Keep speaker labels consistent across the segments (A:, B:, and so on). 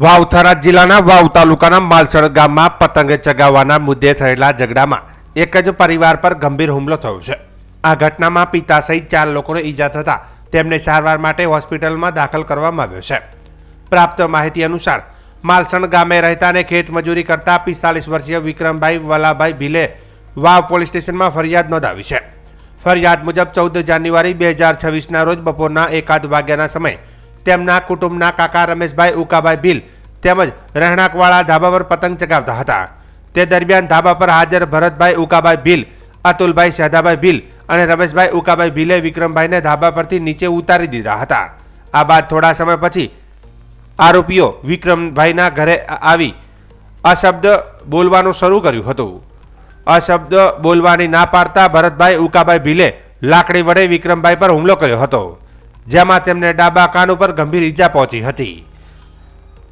A: વાવ થરાદ જિલ્લાના વાવ તાલુકાના માલસણ ગામમાં પતંગ ચગાવવાના મુદ્દે થયેલા ઝઘડામાં એક જ પરિવાર પર ગંભીર હુમલો થયો છે. આ ઘટનામાં પિતા સહિત ચાર લોકોને ઈજા થતા તેમને સારવાર માટે હોસ્પિટલમાં દાખલ કરવામાં આવ્યો છે. પ્રાપ્ત માહિતી અનુસાર, માલસણ ગામે રહેતા અને ખેત મજૂરી કરતા પિસ્તાલીસ વર્ષીય વિક્રમભાઈ વલાભાઈ ભીલે વાવ પોલીસ સ્ટેશનમાં ફરિયાદ નોંધાવી છે. ફરિયાદ મુજબ ચૌદ જાન્યુઆરી બે હજાર છવ્વીસના રોજ બપોરના એકાદ વાગ્યાના સમયે તેમના કુટુંબના કાકા રમેશભાઈ, ઉકાભાઈ ભીલ તેમજ રહેણાંકવાળા ધાબા પર પતંગ ચગાવતા હતા. તે દરમિયાન ધાબા પર હાજર ભરતભાઈ, ઉકાભાઈ ભીલ અતુલભાઈ સહેદાભાઈ ભીલ અને રમેશભાઈ, ઉકાભાઈ ભીલે વિક્રમભાઈને ધાબા પરથી નીચે ઉતારી દીધા હતા. આ બાદ થોડા સમય પછી આરોપીઓ વિક્રમભાઈના ઘરે આવી અશબ્દ બોલવાનું શરૂ કર્યું હતું. અશબ્દ બોલવાની ના પાડતા ભરતભાઈ, ઉકાભાઈ ભીલે લાકડી વડે વિક્રમભાઈ પર હુમલો કર્યો હતો. જેમાં તેમને ડાબા કાન ઉપર ગંભીર ઈજા પહોંચી હતી.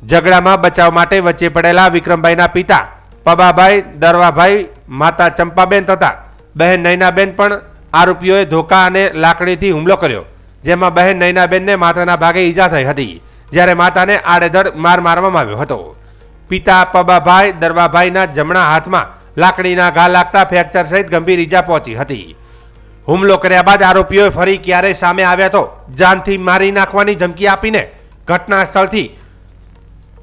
A: ઝઘડામાં બચાવ માટે વચ્ચે પડેલા વિક્રમભાઈના પિતા, પબાભાઈ, દરવાભાઈ, માતા ચંપાબેન તથા બહેન નૈનાબેન પણ આરોપીઓએ ધોકા અને લાકડીથી હુમલો કર્યો, જેમાં બહેન નૈનાબેનને માથાના ભાગે ઈજા થઈ હતી, જ્યારે માતાને આડેધડ માર મારવામાં આવ્યો હતો. પિતા, પબાભાઈ, દરવાભાઈના જમણા હાથમાં લાકડીના ઘા લાગતા ફ્રેક્ચર સહિત ગંભીર ઈજા પહોંચી હતી. હુમલો કર્યા બાદ આરોપીઓએ ફરી ક્યારે સામે આવ્યા તો જાનથી મારી નાખવાની ધમકી આપીને ઘટના સ્થળથી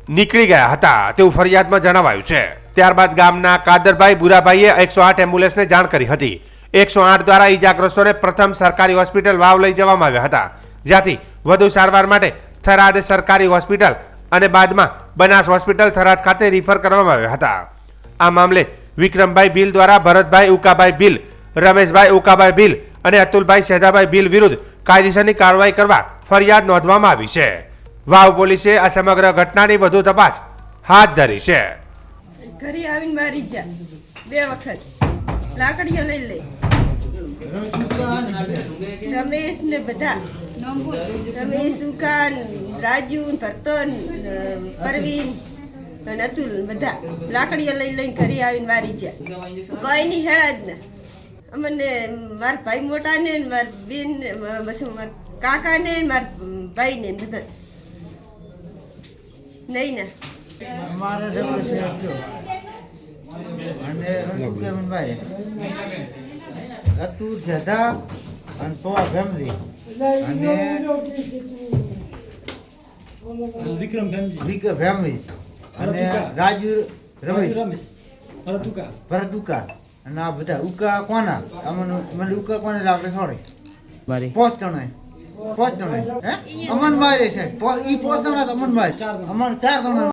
A: નીકળી ગયા હતા તેવું ફરિયાદમાં જણાવાયું છે. ત્યારબાદ ગામના કાદરભાઈ બુરાભાઈએ એકસો આઠ એમ્બ્યુલન્સને જાણ કરી હતી. એકસો આઠ દ્વારા ઈજાગ્રસ્તોને પ્રથમ સરકારી હોસ્પિટલ વાવ લઈ જવામાં આવ્યા હતા. જ્યાંથી વધુ સારવાર માટે થરાદ સરકારી હોસ્પિટલ અને બાદમાં બનાસ હોસ્પિટલ થરાદ ખાતે રિફર કરવામાં આવ્યા હતા. આ મામલે વિક્રમભાઈ બિલ દ્વારા ભરતભાઈ ઉકાભાઈ બિલ, રમેશભાઈ ઉકાભાઈ બિલ અને અતુલભાઈ સહેદાભાઈ બિલ વિરુદ્ધ કાયદેસરની કાર્યવાહી કરવા ફરિયાદ નોંધવામાં આવી છે. વાવ પોલીસે આ સમગ્ર ઘટનાની વધુ તપાસ હાથ ધરી છે.
B: ઘરે આવીને મારી જા. બે વખત. લાકડીઓ લઈ લઈ રમેશ ને બધા. રમેશ, ઉકાન રાજુ ભરતન પરવીન અને અતુલ બધા લાકડીઓ લઈ લઈને ઘરે આવીને મારી જા. કોઈ નહીં હેળા જ ને. અમને મારા ભાઈ મોટા ને મારા બેન પછી મારા કાકા ને મારા ભાઈ ને બધા. નહીં ને?
C: અમારે depression હતું. અને રણજીતભાઈ અતુર જધા અને પવા ફેમિલી. અને
D: વિક્રમ ફેમિલી.
C: વિક્રમ ફેમિલી. અને રાજુ રમેશ.
D: ભરતુકા.
C: ભરતુકા. અને આ બધા ઉકા કોના? અમને મને ઉકા કોને લાગે થોડે? પાંચ જણા પાંચ જણા હે? અમન મારે છે ઈ પાંચ જણા તો અમન મારે અમન ચાર જણા.